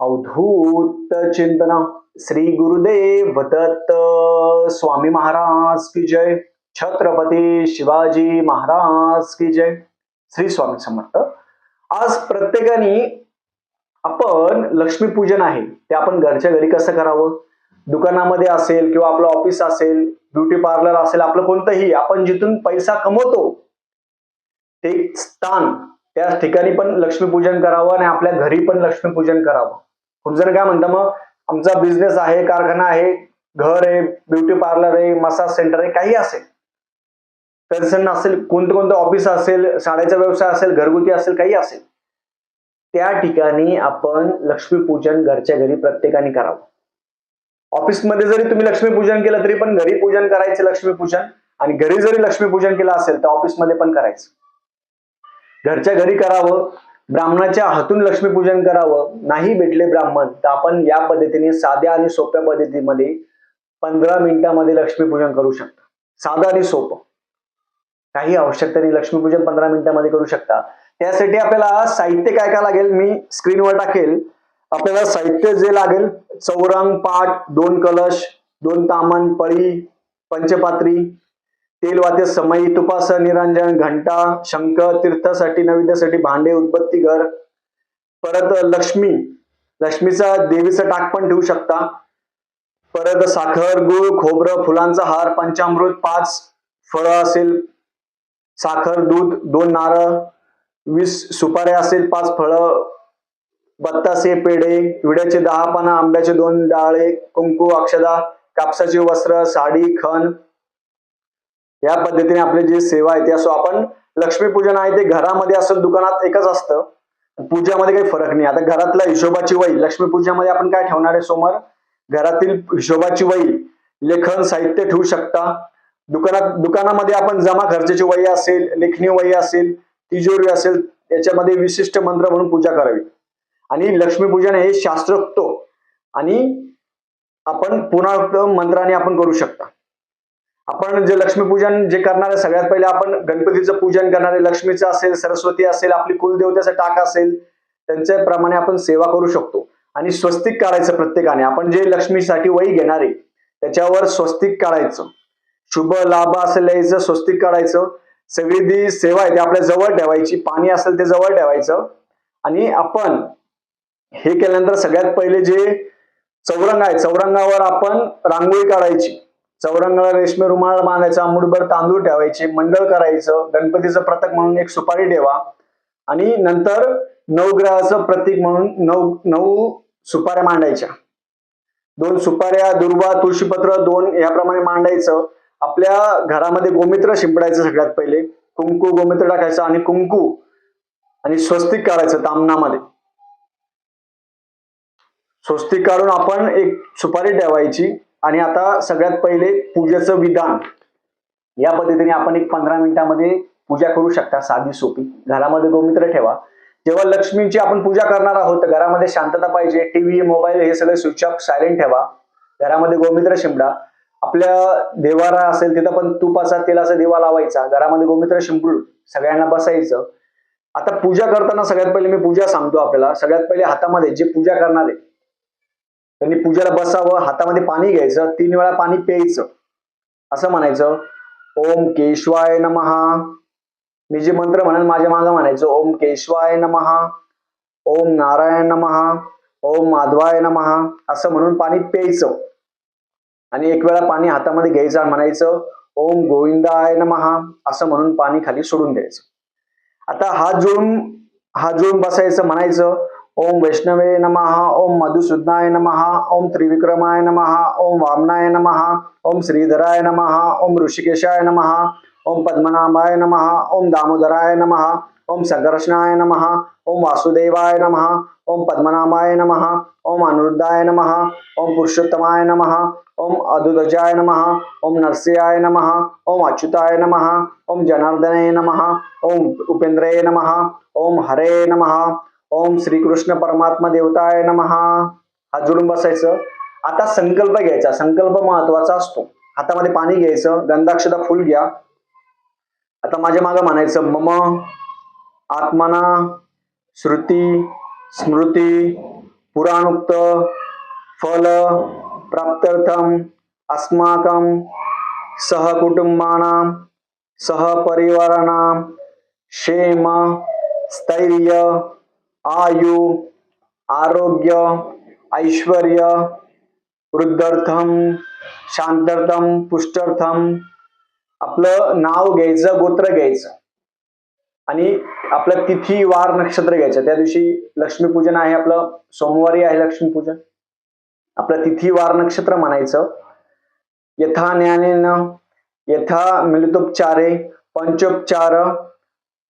अवधूत चिंतना श्री गुरुदेव दत्त स्वामी महाराज की जय। छत्रपती शिवाजी महाराज की जय। श्री स्वामी समर्थ। आज प्रत्येकाने आपण लक्ष्मीपूजन आहे ते आपण घरच्या घरी कसं करावं? दुकानामध्ये असेल किंवा आपलं ऑफिस असेल ब्युटी पार्लर असेल आपलं कोणतंही आपण जिथून पैसा कमवतो ते स्थान त्या ठिकाणी पण लक्ष्मीपूजन करावं आणि आपल्या घरी पण लक्ष्मीपूजन करावं. खूप जण काय म्हणतात मग? आमचा बिझनेस आहे कारखाना आहे घर आहे ब्युटी पार्लर आहे मसाज सेंटर आहे काही असेल. कन्सर्न असेल कोणतं कोणतं ऑफिस असेल साड्याचा व्यवसाय असेल घरगुती असेल काही असेल. त्या ठिकाणी आपण लक्ष्मीपूजन घरच्या घरी प्रत्येकाने करावं. ऑफिसमध्ये जरी तुम्ही लक्ष्मीपूजन केलं तरी पण घरी पूजन करायचं लक्ष्मीपूजन. आणि घरी जरी लक्ष्मीपूजन केलं असेल तर ऑफिसमध्ये पण करायचं. घरच्या घरी करावं ब्राह्मणाच्या हातून लक्ष्मीपूजन करावं. नाही भेटले ब्राह्मण तर आपण या पद्धतीने साध्या आणि सोप्या पद्धतीमध्ये पंधरा मिनिटामध्ये लक्ष्मीपूजन करू शकता. साधं आणि सोपं. काही आवश्यकता नाही लक्ष्मीपूजन पंधरा मिनिटामध्ये करू शकता. त्यासाठी आपल्याला साहित्य काय काय लागेल मी स्क्रीनवर टाकेल. आपल्याला साहित्य जे लागेल चौरंग पाट दोन कलश दोन तामण पळी पंचपात्री तेल समयी तुपास निरंजन घंटा शंख तीर्थासाठी नैवेद्यासाठी भांडे उदबत्ती घर. परत लक्ष्मी. लक्ष्मीचा देवीचं टाक पण ठेवू शकता. परत साखर गुळ खोबरं फुलांचा हार पंचामृत पाच फळं असेल. साखर दूध दोन नारळ वीस सुपाऱ्या असेल पाच फळं बत्तासे पेढे विड्याचे दहा पानं आंब्याचे दोन डाळे कुंकू अक्षदा कापसाचे वस्त्र साडी खण या पद्धतीने आपली जी सेवा आहे ती असो आपण लक्ष्मीपूजन आहे ते घरामध्ये असं दुकानात एकच असतं. पूजामध्ये काही फरक नाही. आता घरातल्या हिशोबाची वही लक्ष्मीपूजामध्ये आपण काय ठेवणार आहे समोर घरातील हिशोबाची वही लेखन साहित्य ठेवू शकता. दुकानात दुकानामध्ये आपण जमा खर्चाची वही असेल लेखणी वही असेल तिजोरी असेल याच्यामध्ये विशिष्ट मंत्र म्हणून पूजा करावी. आणि लक्ष्मीपूजन हे शास्त्रोक्त आणि आपण पुन्हा मंत्राने आपण करू शकता. आपण जे लक्ष्मीपूजन जे करणार आहे सगळ्यात पहिले आपण गणपतीचं पूजन करणारे लक्ष्मीचं असेल सरस्वती असेल आपली कुलदेवतेचा टाक असेल त्यांच्या प्रमाणे आपण सेवा करू शकतो. आणि स्वस्तिक काढायचं प्रत्येकाने. आपण जे लक्ष्मीसाठी वही घेणार आहे त्याच्यावर स्वस्तिक काढायचं. शुभ लाभ असेल यायचं स्वस्तिक काढायचं. सगळी जी सेवा आहे ती आपल्या जवळ ठेवायची. पाणी असेल ते जवळ ठेवायचं. आणि आपण हे केल्यानंतर सगळ्यात पहिले जे चौरंग आहे चौरंगावर आपण रांगोळी काढायची. चौरंगाला रेशमी रुमाल बांधायचा मुठभर तांदूळ ठेवायचे मंडळ करायचं गणपतीचं प्रतीक म्हणून एक सुपारी ठेवा. आणि नंतर नवग्रहाचं प्रतीक म्हणून नऊ नऊ सुपाऱ्या मांडायच्या. दोन सुपाऱ्या दुर्वा तुळशीपत्र दोन याप्रमाणे मांडायचं. आपल्या घरामध्ये गोमित्र शिंपडायचं सगळ्यात पहिले. कुंकू गोमित्र टाकायचं आणि कुंकू आणि स्वस्तिक काढायचं तामणामध्ये स्वस्तिक काढून आपण एक सुपारी ठेवायची. आणि आता सगळ्यात पहिले पूजेचं विधान. या पद्धतीने आपण एक पंधरा मिनिटामध्ये पूजा करू शकता साधी सोपी. घरामध्ये गोमित्र ठेवा. जेव्हा लक्ष्मीची आपण पूजा करणार आहोत घरामध्ये शांतता पाहिजे. टीव्ही मोबाईल हे सगळे स्विच ऑफ सायलेंट ठेवा. घरामध्ये गोमित्र शिंपडा आपल्या देवारा असेल तिथं पण तुपाचा तेलाचा दिवा लावायचा. घरामध्ये गोमित्र शिंपडून सगळ्यांना बसायचं. आता पूजा करताना सगळ्यात पहिले मी पूजा सांगतो आपल्याला. सगळ्यात पहिले हातामध्ये जे पूजा करणार आहे त्यांनी पूजेला बसावं हातामध्ये पाणी घ्यायचं तीन वेळा पाणी प्यायचं. असं म्हणायचं ओम केशवाय नमहा मी जे मंत्र म्हणेन माझ्या मागं म्हणायचं ओम केशवाय नमहा ओम नारायण नमहा ओम माधवाय नमहा असं म्हणून पाणी प्यायचं. आणि एक वेळा पाणी हातामध्ये घ्यायचं आणि म्हणायचं ओम गोविंदाय नमहा असं म्हणून पाणी खाली सोडून द्यायचं. आता हात जोडून हात जोडून बसायचं म्हणायचं ओम वैष्णवे नमः ओम मधुसूदनाय नमः ओम त्रिविक्रमाय नमः ओम वामनाय नमः ओम श्रीधराय नमः ओम ऋषिकेशाय नमः ओम पद्मनाभाय नमः ओम दामोदराय नमः ओम संकर्षणाय नमः ओम वासुदेवाय नमः ओम पद्मनाभाय नमः ओम अनिरुद्धाय नमः ओम पुरुषोत्तमाय नमः ओम अदुदजाय नमः ओम नरसिंहाय नमः ओम अच्युताय नमः ओम जनार्दने नमः ओम उपेंद्रये नमः ओम हरे नमः ओम श्रीकृष्ण परमात्मा देवताय नमः. हात जोडून बसायचं. आता संकल्प घ्यायचा. संकल्प महत्त्वाचा असतो. हातामध्ये पाणी घ्यायचं. गंधाक्षता फुल घ्या. आता माझ्या मागं म्हणायचं मम आत्मना श्रुती स्मृती पुराणोक्त फल प्राप्तर्थम अस्माकं सहकुटुंबानां सहपरिवाराणां क्षेम स्थैर्य आयु आरोग्य ऐश्वर वृद्धर्थम शांतार्थम पुष्टार्थम आपलं नाव घ्यायचं गोत्र घ्यायचं. आणि आपलं तिथी वार नक्षत्र घ्यायचं. त्या दिवशी लक्ष्मीपूजन आहे आपलं सोमवारी आहे लक्ष्मीपूजन. आपलं तिथी वार नक्षत्र म्हणायचं. यथा ज्ञानेन यथा मिलितोपचारे पंचोपचार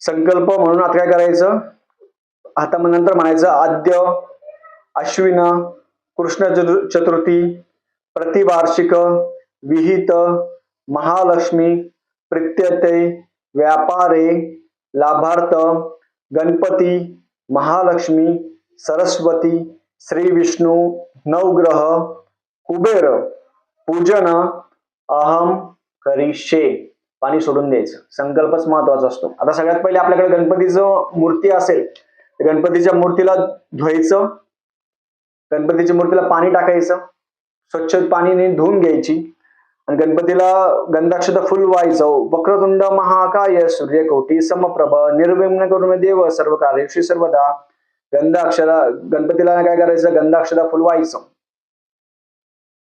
संकल्प म्हणून आता काय करायचं? आता मग नंतर म्हणायचं आद्य अश्विन कृष्ण चतु- चतुर्थी प्रतिवार्षिक विहित महालक्ष्मी प्रित्यते व्यापारे लाभार्थ गणपती महालक्ष्मी सरस्वती श्री विष्णू नवग्रह कुबेर पूजन अहम करिशे पाणी सोडून द्यायचं. संकल्पच महत्त्वाचा असतो. आता सगळ्यात पहिले आपल्याकडे गणपतीचं मूर्ती असेल गणपतीच्या मूर्तीला धुवायचं. गणपतीच्या मूर्तीला पाणी टाकायचं. स्वच्छ पाणीने धुवून घ्यायची. आणि गणपतीला गंधाक्षत फुल व्हायचं. वक्रतुंड महाकाय सूर्यकोटी समप्रभ निर्विघ्न करून देव सर्व कार्यक्षी सर्वदा. गंधाक्षरा गणपतीला काय करायचं? गंधाक्षरा फुल व्हायचं.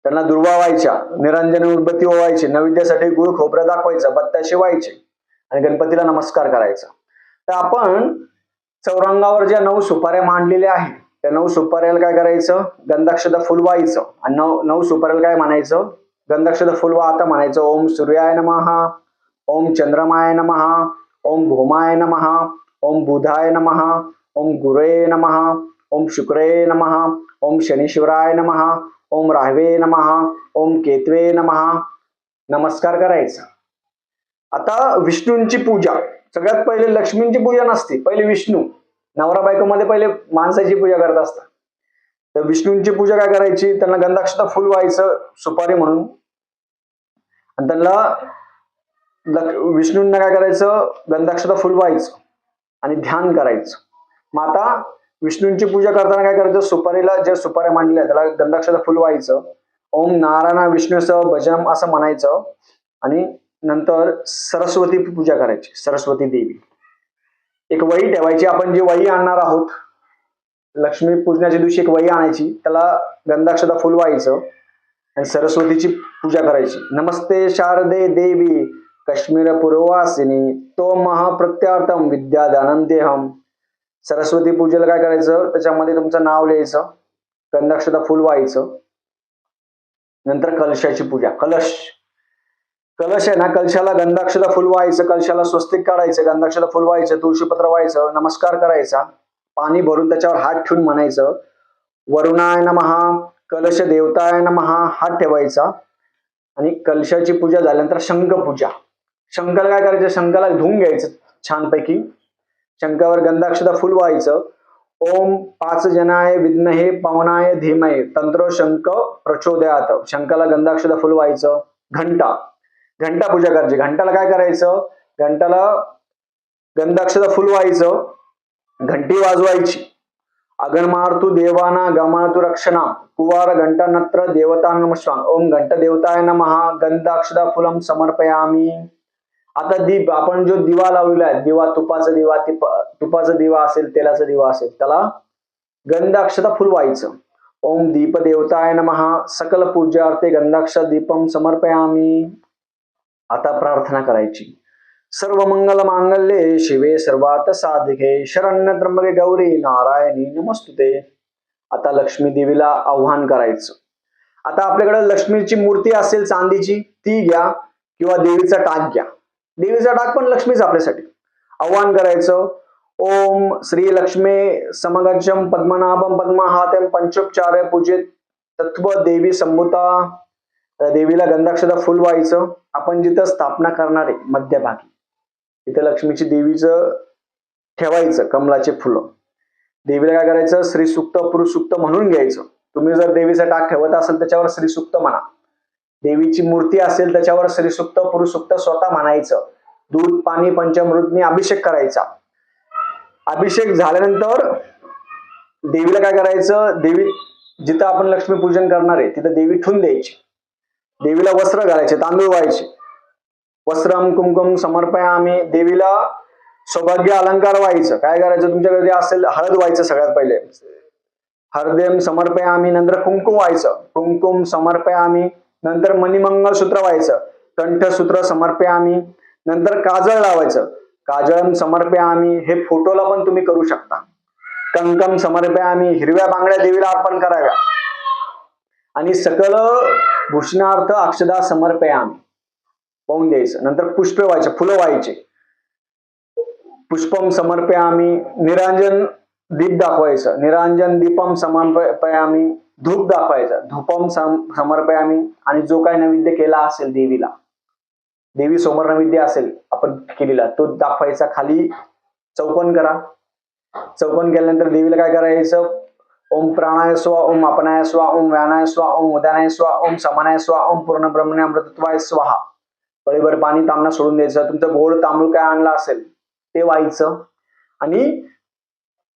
त्यांना दुर्वा व्हायच्या. निरंजन उद्बत्ती ओवायची. नैवेद्यासाठी गुळ खोबरं दाखवायचं. बत्त्या शिवायचे आणि गणपतीला नमस्कार करायचा. तर आपण चौरंगावर ज्या नऊ सुपाऱ्या मांडलेल्या आहेत त्या नऊ सुपाऱ्याला काय करायचं? गंधाक्षद फुल व्हायचं आणि नऊ नऊ सुपाऱ्याला काय म्हणायचं? गंधाक्षद फुल आता म्हणायचं ओम सूर्याय नमः ओम चंद्रमाय नमः ओम भूमाय नमः ओम बुधाय नमः ओम गुरे नमः ओम शुक्रे नमः ओम शनिशिवराय नमहा ओम राहवे नमः ओम केतवे नमहा नमस्कार करायचा. आता विष्णूंची पूजा. सगळ्यात पहिले लक्ष्मींची पूजा नसते पहिले विष्णू. नवरा बायकोमध्ये पहिले माणसाची पूजा करत असतात. तर विष्णूंची पूजा काय करायची? त्यांना गंधाक्षता फुल व्हायचं सुपारी म्हणून. आणि त्यांना विष्णूंना काय करायचं? गंधाक्षता फुल व्हायचं आणि ध्यान करायचं. मग आता विष्णूंची पूजा करताना काय करायचं? सुपारीला ज्या सुपाऱ्या मांडल्या त्याला गंधाक्षता फुल व्हायचं. ओम नारायण विष्णूचं भजन असं म्हणायचं. आणि नंतर सरस्वती पूजा करायची सरस्वती देवी. एक वही ठेवायची आपण जी वही आणणार आहोत लक्ष्मी पूजनाच्या दिवशी एक वही आणायची त्याला गंधाक्षता फुल व्हायचं आणि सरस्वतीची पूजा करायची. नमस्ते शारदे देवी काश्मीर पूर्ववासिनी तो महाप्रत्यार्थम विद्यादानम देहम सरस्वती पूजेला काय करायचं? त्याच्यामध्ये तुमचं नाव लिहायचं गंधाक्षता फुल व्हायचं नंतर कलशाची पूजा कलश. कलश आहे ना कलशाला गंधाक्षता फुल व्हायचं कलशाला स्वस्तिक काढायचं गंधाक्षता फुल व्हायचं तुळशीपत्र व्हायचं नमस्कार करायचा पाणी भरून त्याच्यावर हात ठेवून म्हणायचं वरुणाय नमहा कलश देवताय नमहा हात ठेवायचा. आणि कलशाची पूजा झाल्यानंतर शंख पूजा. शंखाला काय करायचं? शंखाला धुवून घ्यायचं छानपैकी. शंखावर गंधाक्षता फुल व्हायचं. ओम पाच जनाय विघ्नहे पवनाय धीमय तंत्र शंख प्रचोदयात. शंखाला गंधाक्षता फुल व्हायचं. घंटा. घंटा पूजा करायची घंटाला काय करायचं? घंटाला गंधाक्षता फुल व्हायचं. घंटी वाजवायची. अगणमार्तु देवाना गमार्तू रक्षणा. कुवार घंटा नत्र देवता नमस्कार ओम घंट देवताय नमहा. गंधाक्षदा फुलम समर्पयामी. आता दीप आपण जो दिवा लावलेला आहे दिवा तुपाचा दिवा तिप तुपाचा दिवा असेल तेलाचा दिवा असेल त्याला गंधाक्षता फुल व्हायचं. ओम दीप देवताय नमहा. सकल पूजार्थे गंधाक्ष दीपम समर्पयामी. आता प्रार्थना करायची. सर्व मंगल मांगल्ये शिवे सर्वात साधिके. शरण्य त्र्यंबके गौरी नारायणी नमस्तुते. आता लक्ष्मी देवीला आव्हान करायचं. आता आपल्याकडे लक्ष्मीची मूर्ती असेल चांदीची ती घ्या किंवा देवीचा टाक घ्या. देवीचा टाक पण लक्ष्मीच आपल्यासाठी. आव्हान करायचं. ओम श्री लक्ष्मी समगजम पद्मनाभम पद्महातम पंचोपचार पूजित तत्व देवी संभुता. त्या देवीला गंधाक्षता फुल व्हायचं. आपण जिथं स्थापना करणार आहे मध्यभागी. तिथं लक्ष्मीची देवीचं ठेवायचं कमलाचे फुलं. देवीला काय करायचं? श्री सुक्त पुरुष सुक्त म्हणून घ्यायचं. तुम्ही जर देवीचा टाक ठेवत असेल त्याच्यावर श्री सुक्त म्हणा. देवीची मूर्ती असेल त्याच्यावर श्री सुक्त पुरुष सुक्त स्वतः म्हणायचं. दूध पाणी पंचमृतने अभिषेक करायचा. अभिषेक झाल्यानंतर देवीला काय करायचं? देवी जिथं आपण लक्ष्मीपूजन करणार आहे तिथं देवी ठेवून द्यायची. देवीला वस्त्र घालायचे तांदूळ व्हायचे. वस्त्रम कुमकुम आम्ही देवीला सौभाग्य अलंकार व्हायचं. काय करायचं? तुमच्याकडे जे असेल हळद व्हायचं सगळ्यात पहिले. हरदेम समर्पयामी नंतर कुंकुम व्हायचं. कुंकुम समर्पयामी नंतर मणिमंगळसूत्र व्हायचं. कंठसूत्र समर्पयामी नंतर काजळ लावायचं. काजळम आम्ही हे फोटोला पण तुम्ही करू शकता. कंकम समर्पयामी हिरव्या बांगड्या देवीला अर्पण कराव्या. आणि सकल भूषणार्थ अक्षदा समर्पयामी. पाहून द्यायचं नंतर पुष्पे व्हायचे फुलं व्हायचे. पुष्पम समर्पयामी निरांजन दीप दाखवायचं. निरांजन दीपम समर्पयामी धूप दाखवायचं. धूपम सम- समर्पयामी आणि जो काय नैवेद्य केला असेल देवीला देवी समोर नैवेद्य असेल आपण केलेला तो दाखवायचा खाली. चौपन करा. चौपन केल्यानंतर देवीला काय करायचं? ओम प्राणाय स्व ओम अपनाय स्व ओम व्यानाय स्व ओम उदानाय स्व ओम समानाय स्व ओम पूर्ण ब्रह्मणे अमृतत्वाय स्वाहा. पळीभर पाणी तांबणा सोडून द्यायचं. तुमचं गोड तांबूळ काय आणलं असेल ते व्हायचं. आणि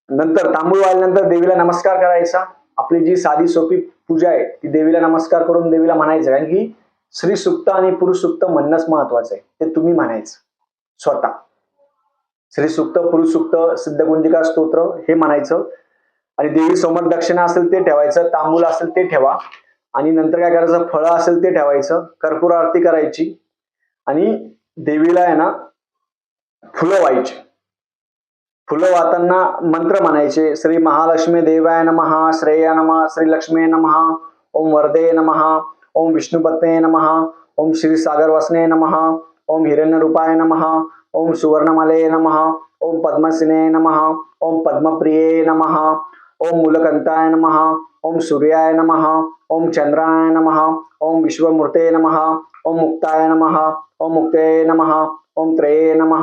नंतर तांबूळ वाहिल्यानंतर देवीला नमस्कार करायचा. आपली जी साधी सोपी पूजा आहे ती देवीला नमस्कार करून देवीला म्हणायचं. कारण की श्री सुक्त आणि पुरुष सुक्त म्हणणंच महत्वाचं आहे. ते तुम्ही म्हणायचं. स्वतः. श्री सुक्त पुरुष सुक्त सिद्धगुंजिका स्तोत्र हे म्हणायचं. आणि देवी समोर दक्षिणा असेल ते ठेवायचं तांबूल असेल ते ठेवा. आणि नंतर काय करायचं फळं असेल ते ठेवायचं कर्पूर आरती करायची. आणि देवीला आहे ना फुलं व्हायची. फुलं वाहताना मंत्र म्हणायचे श्री महालक्ष्मी देवाय नमः श्रेया नमः श्री लक्ष्मी नमः ओम वरदे नमः ओम विष्णुपत्ने नमः ओम श्री सागर वसने नमः ओम हिरण्यरूपाय नमः ओम सुवर्णमले नमः ओम पद्मसिने नमः ओम पद्मप्रिये नमः ओम मूलकंताय नम ओम सूर्याय नम ओम चंद्राय नम ओम विश्वमूर्ते नम ओम मुक्ताय नम ओम मुक्ते नम ओम त्रये नम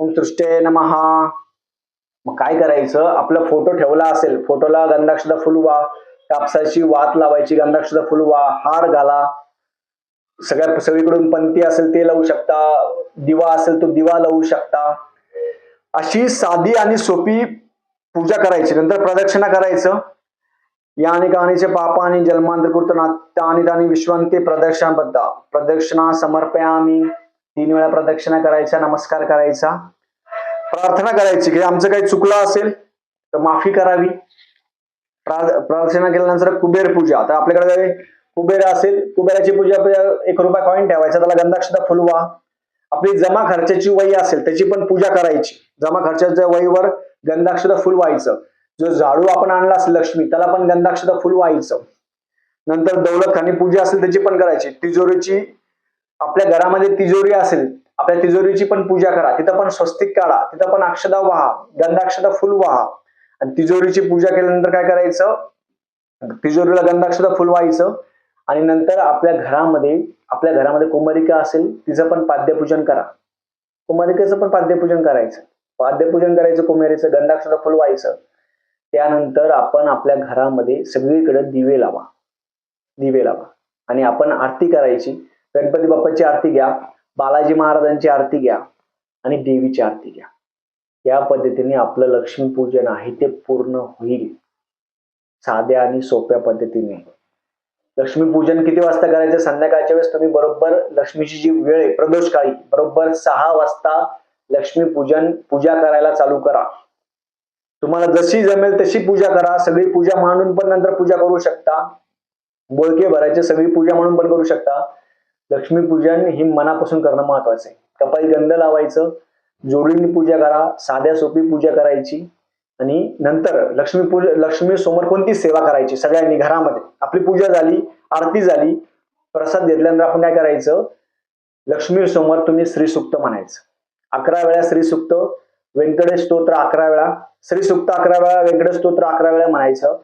ओम तृष्टे नम. मग काय करायचं? आपला फोटो ठेवला असेल फोटोला गंधाक्षदा फुलवा कापसाची वात लावायची गंधाक्षदा फुलवा हार घाला. सगळ्या सगळीकडून पंथी असेल ते लावू शकता दिवा असेल तो दिवा लावू शकता. अशी साधी आणि सोपी पूजा करायची नंतर प्रदक्षिणा करायचं. या आणि कहाणीचे पापा आणि जन्मांतर कृत आणि तानी विश्वांती प्रदक्षिणाबद्ध. प्रदक्षिणा समर्पयामी. तीन वेळा प्रदक्षिणा करायचा नमस्कार करायचा. प्रार्थना करायची की आमचं काही चुकलं असेल तर माफी करावी. प्रार्थना केल्यानंतर कुबेर पूजा. तर आपल्याकडे कुबेर असेल कुबेराची पूजा एक रुपया कॉईन ठेवायचा त्याला गंधाक्षता फुलवा. आपली जमा खर्चाची वही असेल त्याची पण पूजा करायची. जमा खर्चाच्या वहीवर गंधाक्षता फुल व्हायचं. जो झाडू आपण आणला असेल लक्ष्मी त्याला पण गंधाक्षता फुल व्हायचं. नंतर दौलत खानी पूजा असेल त्याची पण करायची. तिजोरीची आपल्या घरामध्ये तिजोरी असेल आपल्या तिजोरीची पण पूजा करा. तिथं पण स्वस्तिक काढा. तिथं पण अक्षदा व्हा. गंधाक्षदा फुल व्हा. आणि तिजोरीची पूजा केल्यानंतर काय करायचं? तिजोरीला गंधाक्षदा फुल व्हायचं. आणि नंतर आपल्या घरामध्ये आपल्या घरामध्ये कुमारिका असेल तिचं पण पाद्यपूजन करा. कुमारिकेचं पण पाद्यपूजन करायचं. पाद्यपूजन करायचं कुमेरीचं गंधाक्षदा फुल व्हायचं. त्यानंतर आपण आपल्या घरामध्ये सगळीकडे दिवे लावा. दिवे लावा. आणि आपण आरती करायची. गणपती बाप्पाची आरती घ्या. बालाजी महाराजांची आरती घ्या. आणि देवीची आरती घ्या. या पद्धतीने आपलं लक्ष्मीपूजन आहे ते पूर्ण होईल. साध्या आणि सोप्या पद्धतीने. लक्ष्मीपूजन किती वाजता करायचं? संध्याकाळच्या वेळेस तुम्ही बरोबर लक्ष्मीची जी वेळ आहे प्रदोष काळी बरोबर सहा वाजता लक्ष्मी पूजन पूजा करायला चालू करा. तुम्हाला जशी जमेल तशी पूजा करा. सगळी पूजा मांडून पण नंतर पूजा करू शकता. बोळके भरायचे सगळी पूजा म्हणून पण करू शकता. लक्ष्मी पूजन ही मनापासून करणं महत्वाचं आहे. कपाळी गंध लावायचं. जोडीने पूजा करा. साध्या सोपी पूजा करायची. आणि नंतर लक्ष्मी पूजा लक्ष्मी समोर कोणती सेवा करायची? सगळ्यांनी घरामध्ये. आपली पूजा झाली आरती झाली प्रसाद घेतल्यानंतर आपण काय करायचं? लक्ष्मी समोर तुम्ही श्रीसुक्त म्हणायचं. अकरा वेळा श्रीसुक्त व्यंकटेश स्तोत्र अकरा वेळा. श्रीसुक्त अकरा वेळा व्यंकटेश स्तोत्र अकरा वेळा म्हणायचं.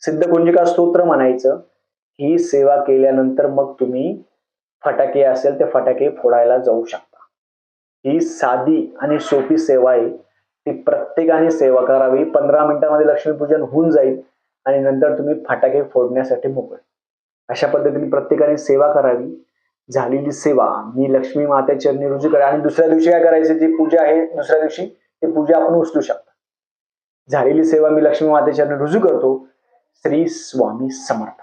सिद्धकुंजिका स्तोत्र म्हणायचं. ही सेवा केल्यानंतर मग तुम्ही फटाके असेल ते फटाके फोडायला जाऊ शकता. ही साधी आणि सोपी सेवा आहे. ती प्रत्येकाने सेवा करावी. पंधरा मिनिटांमध्ये लक्ष्मीपूजन होऊन जाईल आणि नंतर तुम्ही फटाके फोडण्यासाठी मोकळे. अशा पद्धतीने प्रत्येकाने सेवा करावी. झालेली सेवा. मी लक्ष्मी माते चरणी रुजू करा आणि दुसऱ्या दिवशी काय करायचं? जी पूजा आहे. दुसऱ्या दिवशी ती पूजा आपण उचलू शकता. झालेली सेवा मी लक्ष्मी मातेच्या रुजू करतो. श्री स्वामी समर्थ.